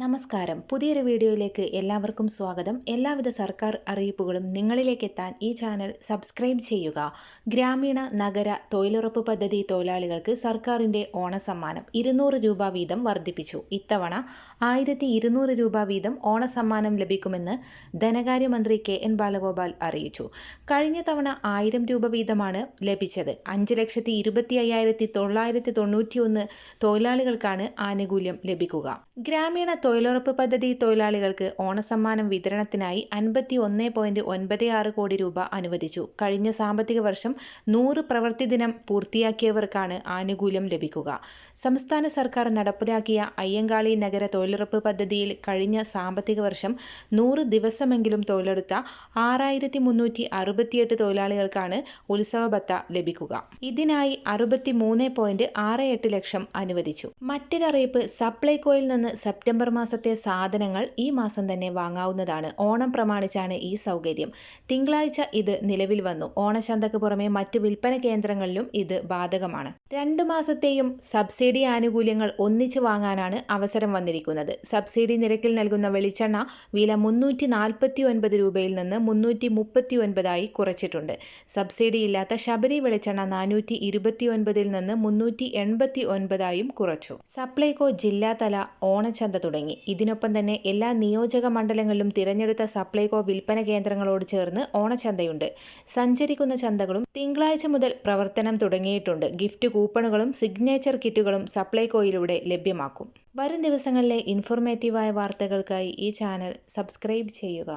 നമസ്കാരം. പുതിയൊരു വീഡിയോയിലേക്ക് എല്ലാവർക്കും സ്വാഗതം. എല്ലാവിധ സർക്കാർ അറിയിപ്പുകളും നിങ്ങളിലേക്ക് എത്താൻ ഈ ചാനൽ സബ്സ്ക്രൈബ് ചെയ്യുക. ഗ്രാമീണ നഗര തൊഴിലുറപ്പ് പദ്ധതി തൊഴിലാളികൾക്ക് സർക്കാരിന്റെ ഓണസമ്മാനം ഇരുന്നൂറ് രൂപ വീതം വർദ്ധിപ്പിച്ചു. ഇത്തവണ ആയിരത്തി ഇരുന്നൂറ് രൂപ വീതം ഓണസമ്മാനം ലഭിക്കുമെന്ന് ധനകാര്യമന്ത്രി കെ എൻ ബാലഗോപാൽ അറിയിച്ചു. കഴിഞ്ഞ തവണ ആയിരം രൂപ വീതമാണ് ലഭിച്ചത്. അഞ്ച് ലക്ഷത്തി ഇരുപത്തി അയ്യായിരത്തി തൊള്ളായിരത്തി തൊണ്ണൂറ്റി ഒന്ന് തൊഴിലാളികൾക്കാണ് ആനുകൂല്യം ലഭിക്കുക. ഗ്രാമീണ തൊഴിലുറപ്പ് പദ്ധതി തൊഴിലാളികൾക്ക് ഓണസമ്മാനം വിതരണത്തിനായി അൻപത്തി ഒന്ന് പോയിന്റ് ഒൻപത് ആറ് കോടി രൂപ അനുവദിച്ചു. കഴിഞ്ഞ സാമ്പത്തിക വർഷം നൂറ് പ്രവൃത്തി ദിനം പൂർത്തിയാക്കിയവർക്കാണ് ആനുകൂല്യം ലഭിക്കുക. സംസ്ഥാന സർക്കാർ നടപ്പിലാക്കിയ അയ്യങ്കാളി നഗര തൊഴിലുറപ്പ് പദ്ധതിയിൽ കഴിഞ്ഞ സാമ്പത്തിക വർഷം നൂറ് ദിവസമെങ്കിലും തൊഴിലെടുത്ത ആറായിരത്തി മുന്നൂറ്റി അറുപത്തിയെട്ട് തൊഴിലാളികൾക്കാണ് ഉത്സവ ഭത്ത ലഭിക്കുക. ഇതിനായി അറുപത്തി മൂന്ന് പോയിന്റ് ആറ് എട്ട് ലക്ഷം അനുവദിച്ചു. മറ്റൊരറിയിപ്പ് സപ്ലൈകോയിൽ നിന്ന് സെപ്റ്റംബർ മാസത്തെ സാധനങ്ങൾ ഈ മാസം തന്നെ വാങ്ങാവുന്നതാണ്. ഓണം പ്രമാണിച്ചാണ് ഈ സൗകര്യം. തിങ്കളാഴ്ച ഇത് നിലവിൽ വന്നു. ഓണശന്തക്ക് പുറമെ മറ്റു വിൽപ്പന കേന്ദ്രങ്ങളിലും ഇത് ബാധകമാണ്. രണ്ടു മാസത്തെയും സബ്സിഡി ആനുകൂല്യങ്ങൾ ഒന്നിച്ചു വാങ്ങാനാണ് അവസരം വന്നിരിക്കുന്നത്. സബ്സിഡി നിരക്കിൽ നൽകുന്ന വെളിച്ചെണ്ണ വില മുന്നൂറ്റി നാൽപ്പത്തി ഒൻപത് രൂപയിൽ നിന്ന് മുന്നൂറ്റി മുപ്പത്തി ഒൻപതായി കുറച്ചിട്ടുണ്ട്. സബ്സിഡി ഇല്ലാത്ത ശബരി വെളിച്ചെണ്ണ നാനൂറ്റി ഇരുപത്തി ഒൻപതിൽ നിന്ന് മുന്നൂറ്റി എൺപത്തി ഒൻപതായും കുറച്ചു. സപ്ലൈകോ ജില്ലാതല ഓണച്ചന്ത തുടങ്ങി. ഇതിനൊപ്പം തന്നെ എല്ലാ നിയോജക മണ്ഡലങ്ങളിലും തിരഞ്ഞെടുത്ത സപ്ലൈകോ വിൽപ്പന കേന്ദ്രങ്ങളോട് ചേർന്ന് ഓണച്ചന്തയുണ്ട്. സഞ്ചരിക്കുന്ന ചന്തകളും തിങ്കളാഴ്ച മുതൽ പ്രവർത്തനം തുടങ്ങിയിട്ടുണ്ട്. ഗിഫ്റ്റ് കൂപ്പണുകളും സിഗ്നേച്ചർ കിറ്റുകളും സപ്ലൈകോയിലൂടെ ലഭ്യമാക്കും. വരും ദിവസങ്ങളിലെ ഇൻഫോർമേറ്റീവായ വാർത്തകൾക്കായി ഈ ചാനൽ സബ്സ്ക്രൈബ് ചെയ്യുക.